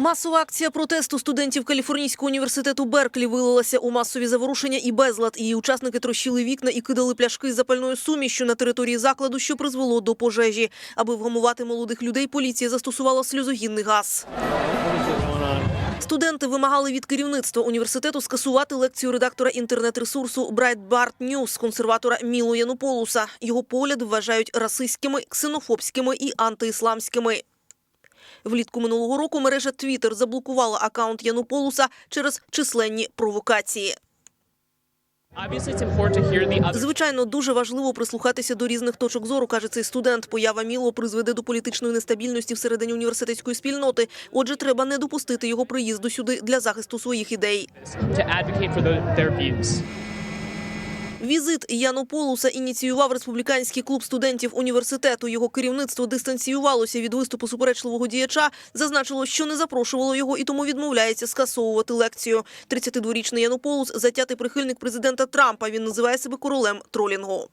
Масова акція протесту студентів Каліфорнійського університету Берклі вилилася у масові заворушення і безлад. Її учасники трощили вікна і кидали пляшки з запальною сумішю на території закладу, що призвело до пожежі. Аби вгамувати молодих людей, поліція застосувала сльозогінний газ. Студенти вимагали від керівництва університету скасувати лекцію редактора інтернет-ресурсу Breitbart News консерватора Міло Януполуса. Його погляди вважають расистськими, ксенофобськими і антиісламськими. Влітку минулого року мережа Twitter заблокувала акаунт Януполуса через численні провокації. Звичайно, дуже важливо прислухатися до різних точок зору, каже цей студент. Поява Міло призведе до політичної нестабільності всередині університетської спільноти. Отже, треба не допустити його приїзду сюди для захисту своїх ідей. To Яну. Візит Януполуса ініціював республіканський клуб студентів університету. Його керівництво дистанціювалося від виступу суперечливого діяча, зазначило, що не запрошувало його і тому відмовляється скасовувати лекцію. 32-річний Янополус – затятий прихильник президента Трампа. Він називає себе королем тролінгу.